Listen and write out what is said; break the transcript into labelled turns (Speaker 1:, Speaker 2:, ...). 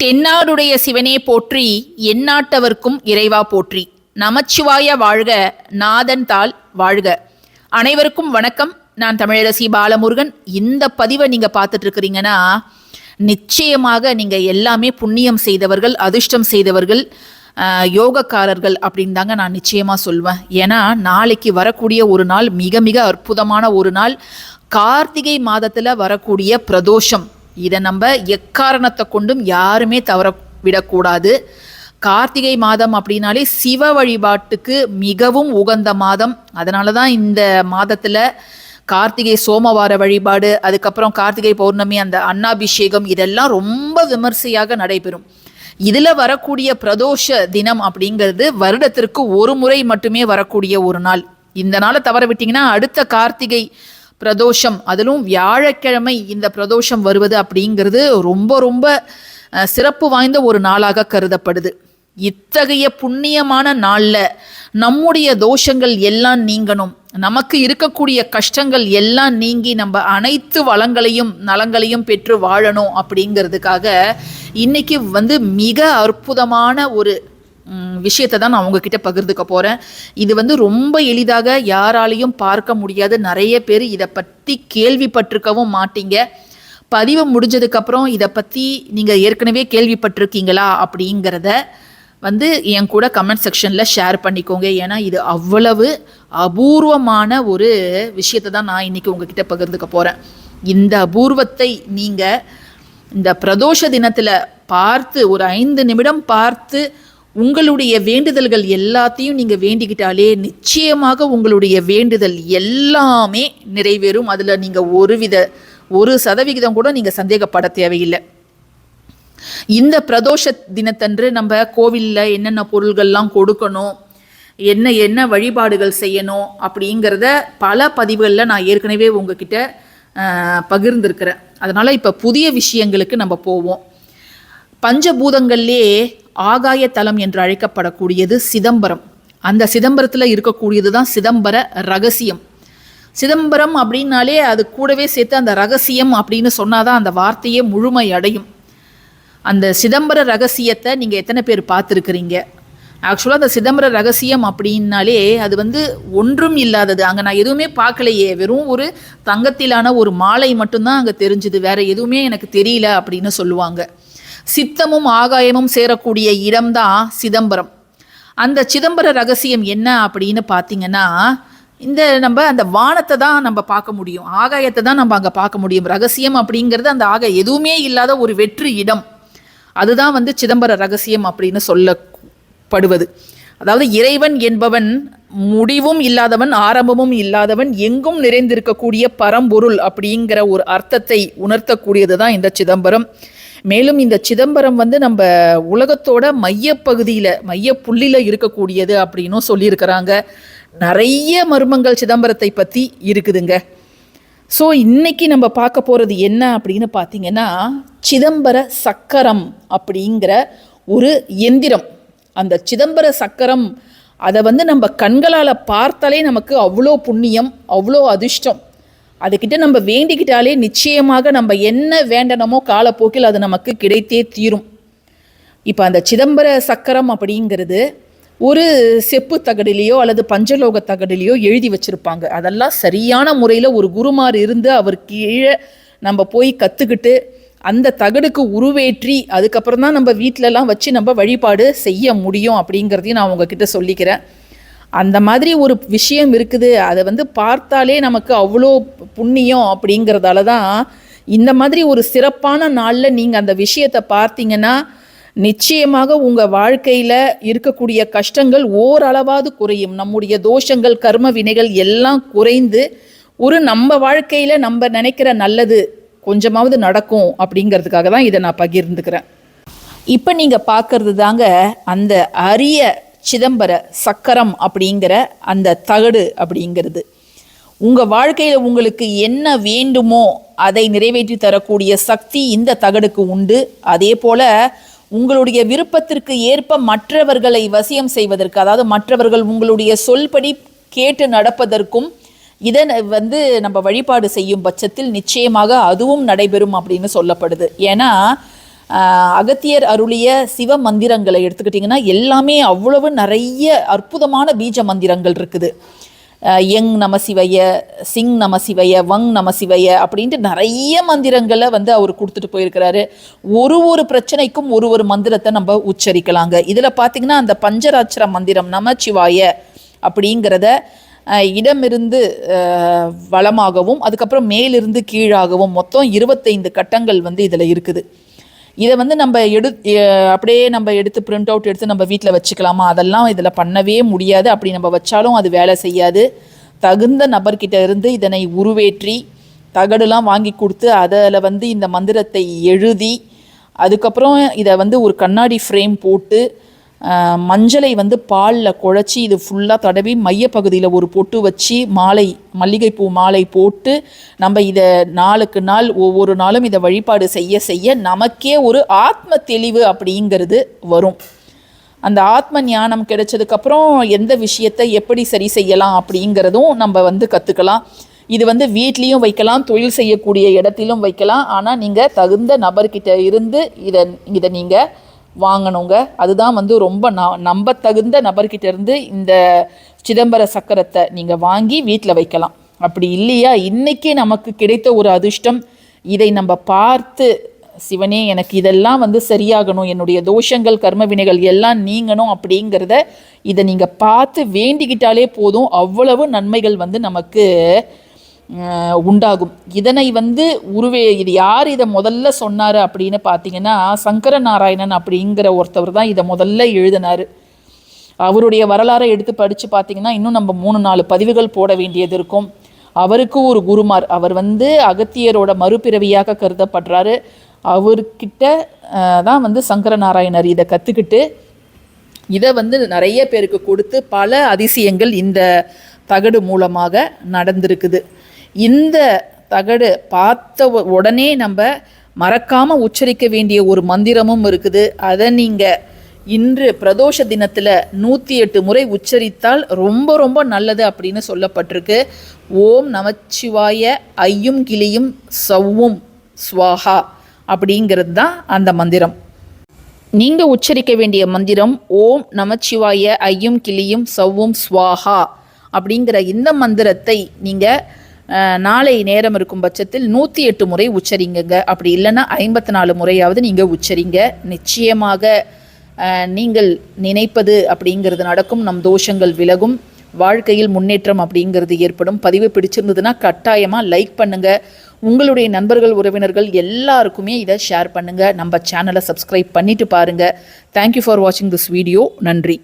Speaker 1: தென்னாடுடைய சிவனே போற்றி எந்நாட்டவர்க்கும் இறைவா போற்றி. நமச்சிவாய வாழ்க நாதன் தாள் வாழ்க. அனைவருக்கும் வணக்கம். நான் தமிழரசி பாலமுருகன். இந்த பதிவை நீங்கள் பார்த்துட்டு இருக்கிறீங்கன்னா நிச்சயமாக நீங்கள் எல்லாமே புண்ணியம் செய்தவர்கள் அதிர்ஷ்டம் செய்தவர்கள் யோகக்காரர்கள் அப்படின்னு தாங்க நான் நிச்சயமாக சொல்வேன். ஏன்னா நாளைக்கு வரக்கூடிய ஒரு நாள் மிக மிக அற்புதமான ஒரு நாள். கார்த்திகை மாதத்தில் வரக்கூடிய பிரதோஷம். இதை நம்ம எக்காரணத்தை கொண்டும் யாருமே தவற விடக்கூடாது. கார்த்திகை மாதம் அப்படின்னாலே சிவ வழிபாட்டுக்கு மிகவும் உகந்த மாதம். அதனால தான் இந்த மாதத்தில் கார்த்திகை சோமவார வழிபாடு அதுக்கப்புறம் கார்த்திகை பௌர்ணமி அந்த அன்னாபிஷேகம் இதெல்லாம் ரொம்ப விமர்சையாக நடைபெறும். இதில் வரக்கூடிய பிரதோஷ தினம் அப்படிங்கிறது வருடத்திற்கு ஒரு முறை மட்டுமே வரக்கூடிய ஒரு நாள். இந்த நாளை தவற விட்டிங்கன்னா அடுத்த கார்த்திகை பிரதோஷம். அதிலும் வியாழக்கிழமை இந்த பிரதோஷம் வருவது அப்படிங்கிறது ரொம்ப ரொம்ப சிறப்பு வாய்ந்த ஒரு நாளாக கருதப்படுது. இத்தகைய புண்ணியமான நாளில் நம்முடைய தோஷங்கள் எல்லாம் நீங்கணும். நமக்கு இருக்கக்கூடிய கஷ்டங்கள் எல்லாம் நீங்கி நம்ம அனைத்து வளங்களையும் நலங்களையும் பெற்று வாழணும் அப்படிங்கிறதுக்காக இன்னைக்கு வந்து மிக அற்புதமான ஒரு விஷயத்தை தான் நான் உங்ககிட்ட பகிர்ந்துக்க போகிறேன் இது வந்து ரொம்ப எளிதாக யாராலையும் பார்க்க முடியாது. நிறைய பேர் இதை பற்றி கேள்விப்பட்டிருக்கவும் மாட்டீங்க. பதிவு முடிஞ்சதுக்கப்புறம் இதை பற்றி நீங்கள் ஏற்கனவே கேள்விப்பட்டிருக்கீங்களா அப்படிங்கிறத வந்து என் கூட கமெண்ட் செக்ஷனில் ஷேர் பண்ணிக்கோங்க. ஏன்னா இது அவ்வளவு அபூர்வமான ஒரு விஷயத்தை தான் நான் இன்றைக்கி உங்ககிட்ட பகிர்ந்துக்க போகிறேன் இந்த அபூர்வத்தை நீங்கள் இந்த பிரதோஷ தினத்தில் பார்த்து ஒரு ஐந்து நிமிடம் பார்த்து உங்களுடைய வேண்டுதல்கள் எல்லாத்தையும் நீங்கள் வேண்டிக்கிட்டாலே நிச்சயமாக உங்களுடைய வேண்டுதல் எல்லாமே நிறைவேறும். அதில் நீங்கள் ஒருவித ஒரு சதவிகிதம் கூட நீங்கள் சந்தேகப்பட தேவையில்லை. இந்த பிரதோஷ தினத்தன்று நம்ம கோவிலில் என்னென்ன பொருள்கள்லாம் கொடுக்கணும் என்ன என்ன வழிபாடுகள் செய்யணும் அப்படிங்கிறத பல பதிவுகளில் நான் ஏற்கனவே உங்ககிட்ட பகிர்ந்திருக்கிறேன். அதனால் இப்போ புதிய விஷயங்களுக்கு நம்ம போவோம். பஞ்சபூதங்கள்லேயே ஆகாய தலம் என்று அழைக்கப்படக்கூடியது சிதம்பரம். அந்த சிதம்பரத்தில் இருக்கக்கூடியது தான் சிதம்பர ரகசியம். சிதம்பரம் அப்படின்னாலே அது கூடவே சேர்த்து அந்த ரகசியம் அப்படின்னு சொன்னாதான் அந்த வார்த்தையே முழுமை அடையும் அந்த சிதம்பர ரகசியத்தை நீங்கள் எத்தனை பேர் பார்த்துருக்குறீங்க? ஆக்சுவலாக அந்த சிதம்பர ரகசியம் அப்படின்னாலே அது வந்து ஒன்றும் இல்லாதது. அங்கே நான் எதுவுமே பார்க்கலையே. வெறும் ஒரு தங்கத்திலான ஒரு மாலை மட்டும்தான் அங்கே தெரிஞ்சுது. வேற எதுவுமே எனக்கு தெரியல அப்படின்னு சொல்லுவாங்க. சித்தமும் ஆகாயமும் சேரக்கூடிய இடம்தான் சிதம்பரம். அந்த சிதம்பர ரகசியம் என்ன அப்படின்னு பார்த்தீங்கன்னா இந்த நம்ம அந்த வானத்தை தான் நம்ம பார்க்க முடியும். ஆகாயத்தை தான் நம்ம அங்கே பார்க்க முடியும். ரகசியம் அப்படிங்கிறது அந்த ஆக எதுவுமே இல்லாத ஒரு வெற்று இடம். அதுதான் வந்து சிதம்பர ரகசியம் அப்படின்னு சொல்லப்படுவது. அதாவது இறைவன் என்பவன் முடிவும் இல்லாதவன் ஆரம்பமும் இல்லாதவன் எங்கும் நிறைந்திருக்கக்கூடிய பரம்பொருள் அப்படிங்கிற ஒரு அர்த்தத்தை உணர்த்தக்கூடியது தான் இந்த சிதம்பரம். மேலும் இந்த சிதம்பரம் வந்து நம்ம உலகத்தோட மையப்பகுதியில் மையப்புள்ளியில் இருக்கக்கூடியது அப்படின்னும் சொல்லியிருக்கிறாங்க. நிறைய மர்மங்கள் சிதம்பரத்தை பற்றி இருக்குதுங்க. ஸோ இன்னைக்கு நம்ம பார்க்க போகிறது என்ன அப்படின்னு பார்த்தீங்கன்னா சிதம்பர சக்கரம் அப்படிங்கிற ஒரு எந்திரம். அந்த சிதம்பர சக்கரம் அதை வந்து நம்ம கண்களால் பார்த்தாலே நமக்கு அவ்வளோ புண்ணியம் அவ்வளோ அதிர்ஷ்டம். அதுக்கிட்ட நம்ம வேண்டிக்கிட்டாலே நிச்சயமாக நம்ம என்ன வேண்டனமோ காலப்போக்கில் அது நமக்கு கிடைத்தே தீரும். இப்போ அந்த சிதம்பர சக்கரம் அப்படிங்கிறது ஒரு செப்பு தகடிலேயோ அல்லது பஞ்சலோக தகடிலேயோ எழுதி வச்சுருப்பாங்க. அதெல்லாம் சரியான முறையில் ஒரு குருமார் இருந்து அவர் கீழே நம்ம போய் கற்றுக்கிட்டு அந்த தகடுக்கு உருவேற்றி அதுக்கப்புறம் தான் நம்ம வீட்டிலலாம் வச்சு நம்ம வழிபாடு செய்ய முடியும் அப்படிங்கிறதையும் நான் உங்ககிட்ட சொல்லிக்கிறேன். அந்த மாதிரி ஒரு விஷயம் இருக்குது. அதை வந்து பார்த்தாலே நமக்கு அவ்வளோ புண்ணியம் அப்படிங்கிறதால தான் இந்த மாதிரி ஒரு சிறப்பான நாளில் நீங்கள் அந்த விஷயத்தை பார்த்தீங்கன்னா நிச்சயமாக உங்கள் வாழ்க்கையில் இருக்கக்கூடிய கஷ்டங்கள் ஓரளவாவது குறையும். நம்முடைய தோஷங்கள் கர்ம வினைகள் எல்லாம் குறைந்து ஒரு நம்ம வாழ்க்கையில் நம்ம நினைக்கிற நல்லது கொஞ்சமாவது நடக்கும் அப்படிங்கிறதுக்காக தான் இதை நான் பகிர்ந்துக்கிறேன். இப்போ நீங்கள் பார்க்கறது தாங்க அந்த அரிய சிதம்பர சக்கரம் அப்படிங்கிற அந்த தகடு அப்படிங்கிறது. உங்கள் வாழ்க்கையில் உங்களுக்கு என்ன வேண்டுமோ அதை நிறைவேற்றி தரக்கூடிய சக்தி இந்த தகடுக்கு உண்டு. அதே போல் உங்களுடைய விருப்பத்திற்கு ஏற்ப மற்றவர்களை வசியம் செய்வதற்கு அதாவது மற்றவர்கள் உங்களுடைய சொல்படி கேட்டு நடப்பதற்கும் இதை வந்து நம்ம வழிபாடு செய்யும் பட்சத்தில் நிச்சயமாக அதுவும் நடைபெறும் அப்படின்னு சொல்லப்படுது. ஏன்னா அகத்தியர் அருளிய சிவ மந்திரங்களை எடுத்துக்கிட்டிங்கன்னா எல்லாமே அவ்வளவு நிறைய அற்புதமான பீஜ மந்திரங்கள் இருக்குது. எங் நம சிவைய சிங் நம சிவைய வங் நம சிவைய அப்படின்ட்டு நிறைய மந்திரங்களை வந்து அவர் கொடுத்துட்டு போயிருக்கிறாரு. ஒரு ஒரு பிரச்சனைக்கும் ஒரு ஒரு மந்திரத்தை நம்ம உச்சரிக்கலாங்க. இதில் பார்த்திங்கன்னா அந்த பஞ்சராட்சர மந்திரம் நமச்சிவாய அப்படிங்கிறத இடமிருந்து வளமாகவும் அதுக்கப்புறம் மேலிருந்து கீழாகவும் மொத்தம் இருபத்தைந்து கட்டங்கள் வந்து இதில் இருக்குது. இதை வந்து நம்ம எடு அப்படியே நம்ம எடுத்து பிரிண்ட் அவுட் எடுத்து நம்ம வீட்டில் வச்சுக்கலாமா? அதெல்லாம் இதில் பண்ணவே முடியாது. அப்படி நம்ம வச்சாலும் அது வேலை செய்யாது. தகுந்த நபர்கிட்ட இருந்து இதனை உருவேற்றி தகடுலாம் வாங்கி கொடுத்து அதில் வந்து இந்த மந்திரத்தை எழுதி அதுக்கப்புறம் இதை வந்து ஒரு கண்ணாடி ஃப்ரேம் போட்டு மஞ்சளை வந்து பாலில் குழச்சி இது ஃபுல்லாக தடவி மையப்பகுதியில் ஒரு பொட்டு வச்சு மாலை மல்லிகைப்பூ மாலை போட்டு நம்ம இதை நாளுக்கு நாள் ஒவ்வொரு நாளும் இதை வழிபாடு செய்ய செய்ய நமக்கே ஒரு ஆத்ம தெளிவு அப்படிங்கிறது வரும். அந்த ஆத்ம ஞானம் கிடைச்சதுக்கப்புறம் எந்த விஷயத்தை எப்படி சரி செய்யலாம் அப்படிங்கிறதும் நம்ம வந்து கற்றுக்கலாம் இது வந்து வீட்லேயும் வைக்கலாம் தொழில் செய்யக்கூடிய இடத்திலும் வைக்கலாம். ஆனால் நீங்கள் தகுந்த நபர்கிட்ட இருந்து இதை இதை நீங்கள் வாங்கணுங்க. அதுதான் வந்து ரொம்ப ந நம்பத்தகுந்த நபர்கிட்டேருந்து இந்த சிதம்பர சக்கரத்தை நீங்கள் வாங்கி வீட்டில் வைக்கலாம். அப்படி இல்லையா? இன்னைக்கே நமக்கு கிடைத்த ஒரு அதிர்ஷ்டம். இதை நம்ம பார்த்து சிவனே எனக்கு இதெல்லாம் வந்து சரியாகணும். என்னுடைய தோஷங்கள் கர்ம வினைகள் எல்லாம் நீங்கணும் அப்படிங்கிறத இதை நீங்கள் பார்த்து வேண்டிக்கிட்டாலே போதும். அவ்வளவு நன்மைகள் வந்து நமக்கு உண்டாகும். இதனை வந்து உருவே இது யார் இதை முதல்ல சொன்னார் அப்படின்னு பார்த்தீங்கன்னா சங்கர நாராயணன் அப்படிங்கிற ஒருத்தவர் தான் இதை முதல்ல எழுதினார். அவருடைய வரலாறை எடுத்து படித்து பார்த்தீங்கன்னா இன்னும் நம்ம மூணு நாலு பதிவுகள் போட வேண்டியது இருக்கும். அவருக்கு ஒரு குருமார். அவர் வந்து அகத்தியரோட மறுபிறவியாக கருதப்படுறாரு. அவர்கிட்ட தான் வந்து சங்கர நாராயணர் இதை கற்றுக்கிட்டு இதை வந்து நிறைய பேருக்கு கொடுத்து பல அதிசயங்கள் இந்த தகடு மூலமாக நடந்திருக்குது. இந்த தகடு பார்த்த உடனே நம்ம மறக்காமல் உச்சரிக்க வேண்டிய ஒரு மந்திரமும் இருக்குது. அதை நீங்கள் இன்று பிரதோஷ தினத்தில் நூற்றி எட்டு முறை உச்சரித்தால் ரொம்ப ரொம்ப நல்லது அப்படின்னு சொல்லப்பட்டிருக்கு. ஓம் நமச்சிவாய ஐயும் கிளியும் சவ்வும் ஸ்வாஹா அப்படிங்கிறது தான் அந்த மந்திரம். நீங்கள் உச்சரிக்க வேண்டிய மந்திரம் ஓம் நமச்சிவாய ஐயும் கிளியும் சவ்வும் ஸ்வாஹா அப்படிங்கிற இந்த மந்திரத்தை நீங்கள் நாளை நேரம் இருக்கும் பட்சத்தில் நூற்றி எட்டு முறை உச்சரிங்கங்க. அப்படி இல்லைன்னா ஐம்பத்தி நாலு முறையாவது நீங்கள் உச்சரிங்க. நிச்சயமாக நீங்கள் நினைப்பது அப்படிங்கிறது நடக்கும். நம் தோஷங்கள் விலகும். வாழ்க்கையில் முன்னேற்றம் அப்படிங்கிறது ஏற்படும். பதிவு பிடிச்சிருந்ததுன்னா கட்டாயமாக லைக் பண்ணுங்கள் உங்களுடைய நண்பர்கள் உறவினர்கள் எல்லாருக்குமே இதை ஷேர் பண்ணுங்கள் நம்ம சேனலை சப்ஸ்கிரைப் பண்ணிட்டு பாருங்கள் தேங்க்யூ ஃபார் வாட்சிங் திஸ் வீடியோ நன்றி.